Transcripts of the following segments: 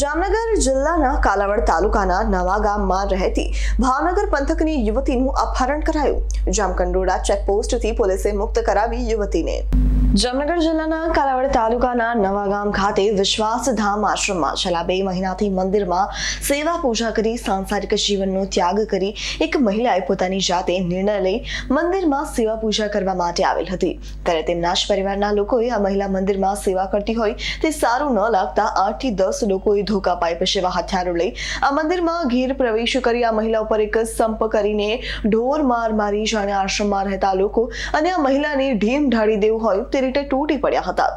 જામનગર જિલ્લાના કાલાવડ તાલુકાના નવા ગામમાં રહેતી ભાવનગર પંથકની યુવતીનું અપહરણ કરાયું. જામકંડોળા ચેકપોસ્ટથી પોલીસે મુક્ત કરાવી યુવતીને. જામનગર જિલ્લાના કાલાવડ તાલુકાના નવાગામ ખાતે વિશ્વાસધામ આશ્રમમાં છેલ્લા બે મહિનાથી મંદિરમાં સેવા પૂજા કરી સાંસારિક જીવનનો ત્યાગ કરી એક મહિલાએ પોતાની જાતે નિર્ણય લઈ મંદિરમાં સેવા પૂજા કરવા માટે આવેલ હતી. ત્યારે તેમના જ પરિવારના લોકોએ આ મહિલા મંદિરમાં સેવા કરતી હોય તે સારું ન લાગતા આઠથી દસ લોકોએ ધોકા પાઇપ જેવા હથિયારો લઈ આ મંદિરમાં ઘેર પ્રવેશ કરી આ મહિલા ઉપર એક સંપ કરીને ઢોર માર મારી જાણે આશ્રમમાં રહેતા લોકો અને આ મહિલાને ઢીમ ઢાળી દેવું હોય તે રીતે તૂટી પડ્યા હતા.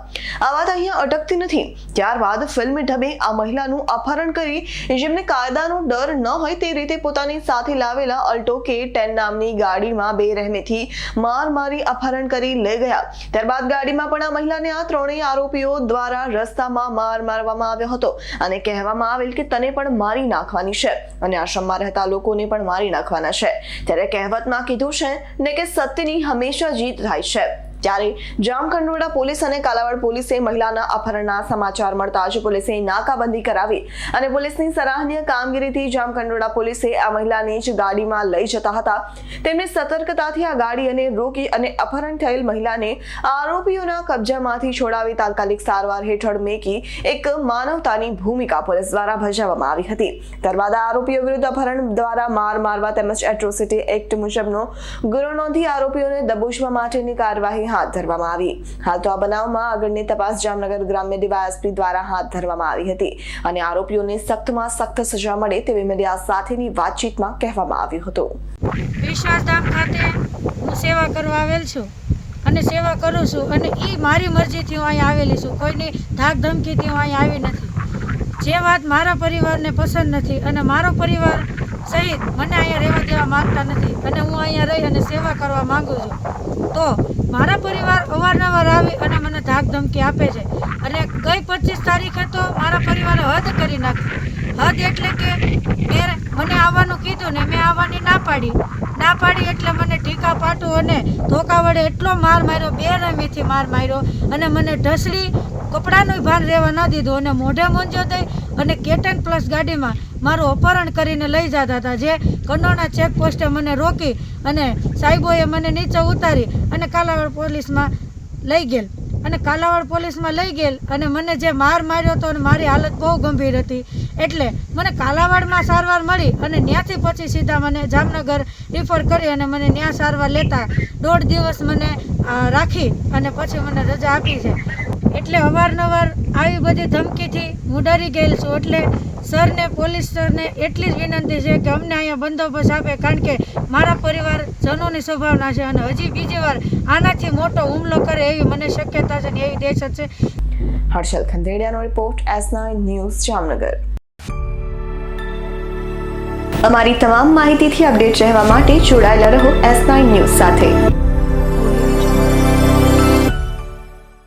આ વાત અહીંયા અટકતી નથી. ત્યારબાદ ફિલ્મ ઢબે આ મહિલાનું અપહરણ કરી જેમને કાયદાનો ડર ન હોય તે રીતે પોતાની સાથે લાવેલા અલ્ટો કે ટેન નામની ગાડીમાં બે રહેમેથી માર મારી અપહરણ કરી લઈ ગયા. ત્યારબાદ ગાડીમાં પણ આ મહિલાને આ ત્રણેય આરોપીઓ દ્વારા રસ્તામાં માર મારવામાં આવ્યો હતો અને કહેવામાં આવેલ કે તને પણ મારી નાખવાની છે અને આશ્રમમાં રહેતા લોકોને પણ મારી નાખવાના છે. ત્યારે કહેવતમાં કીધું છે ને કે સત્યની હંમેશા જીત થાય છે. ત્યારે જામકંડોળા પોલીસ અને કાલાવાડ પોલીસે મહિલાના અપહરણના સમાચાર મળતા જ પોલીસે નાકાબંધી કરાવી અને પોલીસની સરાહનીય કામગીરીથી જામકંડોળા પોલીસે આ મહિલાને જ ગાડીમાં લઈ જતા હતા. તેમણે સતર્કતાથી આ ગાડી અને રોકી અને અપહરણ થયેલ મહિલાને આરોપીઓના કબજામાંથી છોડાવી તાત્કાલિક સારવાર હેઠળ મેકી એક માનવતાની ભૂમિકા પોલીસ દ્વારા ભજવવામાં આવી હતી. ત્યારબાદ આરોપીઓ વિરુદ્ધ અપહરણ દ્વારા માર મારવા તેમજ એટ્રોસિટી એક્ટ મુજબનો ગુનો નોંધી આરોપીઓને દબોચવા માટેની કાર્યવાહી હાથ ધરવામાં આવી. હાલ તો આ બનાવમાં આગળની તપાસ જામનગર ગ્રામ્ય ડીવાયએસપી દ્વારા હાથ ધરવામાં આવી હતી અને આરોપીઓને સખ્તમાં સખ્ત સજા મળે તેવી મીડિયા સાથેની વાતચીતમાં કહેવામાં આવ્યું હતું. સેવા કરવા આવેલ છું અને સેવા કરું છું અને એ મારી મરજીથી હું અહીંયા આવેલી છું. કોઈની ધાક ધમકીથી હું અહીંયા આવી નથી. જે વાત મારા પરિવારને પસંદ નથી અને મારો પરિવાર સહિત મને અહીંયા રહેવા દેવા માંગતા નથી અને હું અહીંયા રહી અને સેવા કરવા માંગુ છું. તો મારા પરિવાર અવારનવાર આવી અને મને ધાક ધમકી આપે છે. અને ગઈ પચીસ તારીખે તો મારા પરિવારે હદ કરી નાખી. હદ એટલે કે મેં મને આવવાનું કીધું ને મેં આવવાની ના પાડી. ના પાડી એટલે મને ટીકા પાટું અને ધોકા વડે એટલો માર માર્યો બે રમીથી માર માર્યો અને મને ઢસડી કપડાનું ભાન રહેવા ન દીધું અને મોઢે મૂંઝો દઈ અને કેટન પ્લસ ગાડીમાં મારું અપહરણ કરીને લઈ જતા હતા, જે કંડોણા ચેકપોસ્ટે મને રોકી અને સાહેબોએ મને નીચે ઉતારી અને કાલાવાડ પોલીસમાં લઈ ગયેલ. અને કાલાવાડ પોલીસમાં લઈ ગયેલ અને મને જે માર માર્યો હતો અને મારી હાલત બહુ ગંભીર હતી. એટલે મને કાલાવાડમાં સારવાર મળી અને ત્યાંથી પછી સીધા મને જામનગર રિફર કરી અને મને ત્યાં સારવાર લેતા દોઢ દિવસ મને રાખી અને પછી મને રજા આપી છે. એટલે અવારનવાર આવી બધી ધમકીથી હું ડરી ગયેલ છું. એટલે સરને, પોલીસ સરને એટલી જ વિનંતી છે કે અમને અહીંયા બંદોબસ્ત આપે, કારણ કે મારા પરિવાર જનોની સંભાવના છે અને હજી બીજી વાર આનાથી મોટો હુમલો કરે એવી મને શક્યતા છે ને એવી દહેશત છે. Harshal ખંદેડિયાનો report S nine news Jamnagar. અમારી તમામ માહિતીથી અપડેટ રહેવા માટે જોડાયેલા રહો એસ નાઇન ન્યૂઝ સાથે.